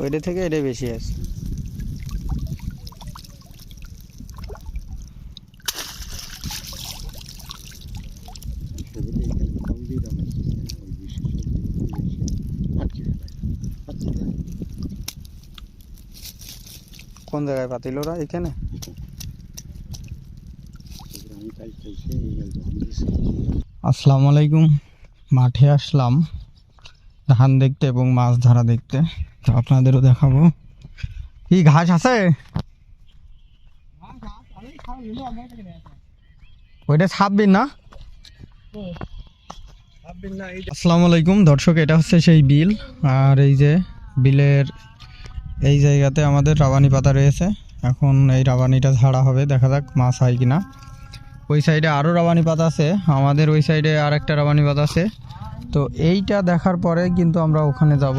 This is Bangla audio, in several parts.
ওইটা থেকে এটা বেশি আছে। কোন জায়গায় পাতিল ওরা? এখানে? আসসালামু আলাইকুম। মাঠে আসলাম। ধান দেখতে এবং মাছ ধরা দেখতে। আপনাদেরও দেখাবো। কি, ঘাস আছে? ওইটা ছাপবিন না? আসসালামু আলাইকুম। দর্শক, এটা হচ্ছে সেই বিল। আর এই যে বিলের এই জায়গাতে আমাদের রাবানি পাতা রয়েছে। এখন এই রাবানিটা ঝাড়া হবে। দেখা যাক মাছ হয় কি না ওই সাইডে আরও রাবানি পাতা আছে। আমাদের ওই সাইডে আর একটা রাবানি পাতা আছে। তো এইটা দেখার পরে কিন্তু আমরা ওখানে যাব।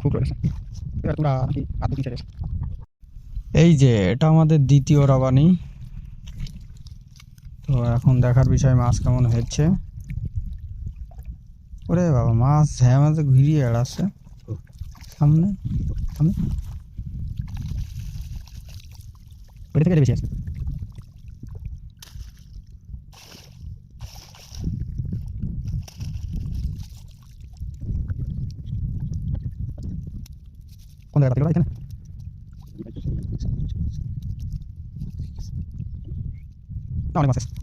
খুব রয়েছে এবার এই যে এটা আমাদের দ্বিতীয় রাবানি। তো এখন দেখার বিষয় মাছ কেমন হয়েছে। ওরে বাবা মাছ হ্যাঁ মাঝে ঘুরিয়ে এড়াচ্ছে সামনে সামনে। থেকে বেশি আছে কোন জায়গা থেকে এখানে না অনেক মাছ আছে